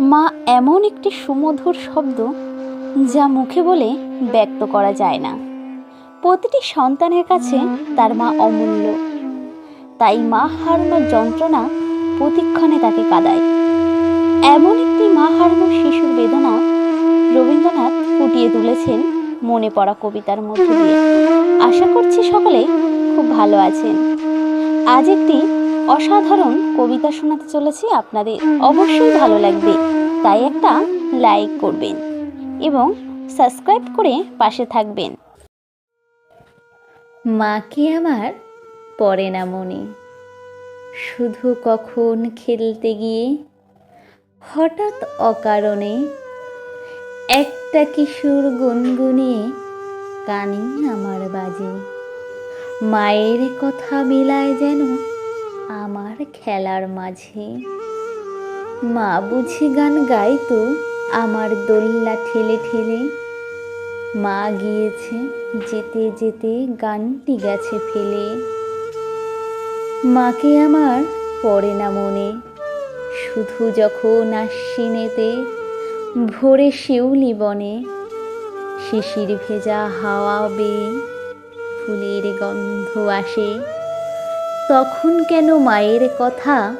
মা এমন একটি সুমধুর শব্দ যা মুখে বলে ব্যক্ত করা যায় না। প্রতিটি সন্তানের কাছে তার মা অমূল্য। তাই মা হারানোর যন্ত্রণা প্রতিক্ষণে তাকে কাঁদায়। এমন একটি মা হারানোর শিশুর বেদনা রবীন্দ্রনাথ ফুটিয়ে তুলেছেন মনে পড়া কবিতার মধ্যে দিয়ে। আশা করছি সকলে খুব ভালো আছেন। আজ একটি অসাধারণ কবিতা শোনাতে চলেছি আপনাদের। অবশ্যই ভালো লাগবে। তাই একটা লাইক করবেন এবং সাবস্ক্রাইব করে পাশে থাকবেন। মাকে আমার পড়ে না মনে? শুধু কখন খেলতে গিয়ে? হঠাৎ অকারণে একটা কিশোর গুনগুনিয়ে কানে আমার বাজে। মায়ের কথা মিলায় যেন আমার খেলার মাঝে। মা বুঝি গান গাইতো আমার দোল্লা ঠেলে ঠেলে। মা গিয়েছে, যেতে যেতে গানটি গেছে ফেলে। মাকে আমার পড়ে না মনে। শুধু যখন আশ্বিনেতে ভোরে শিউলি বনে। শিশির ভেজা হাওয়া বেয়ে ফুলের গন্ধ আসে। তখন কেন মায়ের কথা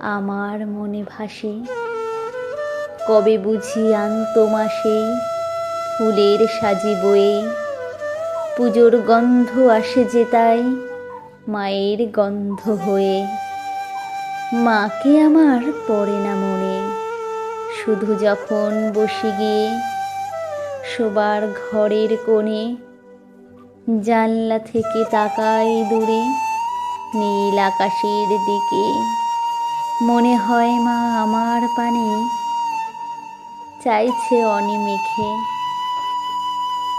আমার মনে ভাসে? কবে বুঝি আন্ত মাসে ফুলের সাজি বয়ে? পুজোর গন্ধ আসে যে তাই মায়ের গন্ধ হয়ে। মাকে আমার পড়ে না মনে, শুধু যখন বসে গিয়ে শোবার ঘরের কোণে। জানলা থেকে তাকাই দূরে। নীল আকাশের দিকে। মনে হয় মা আমার পানে চাইছে অনিমেখে।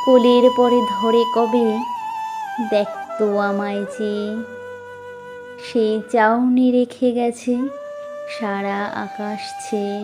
কোলের পরে ধরে কবে দেখতো আমায় যে সেই চাউনি রেখে গেছে সারা আকাশ ছেয়ে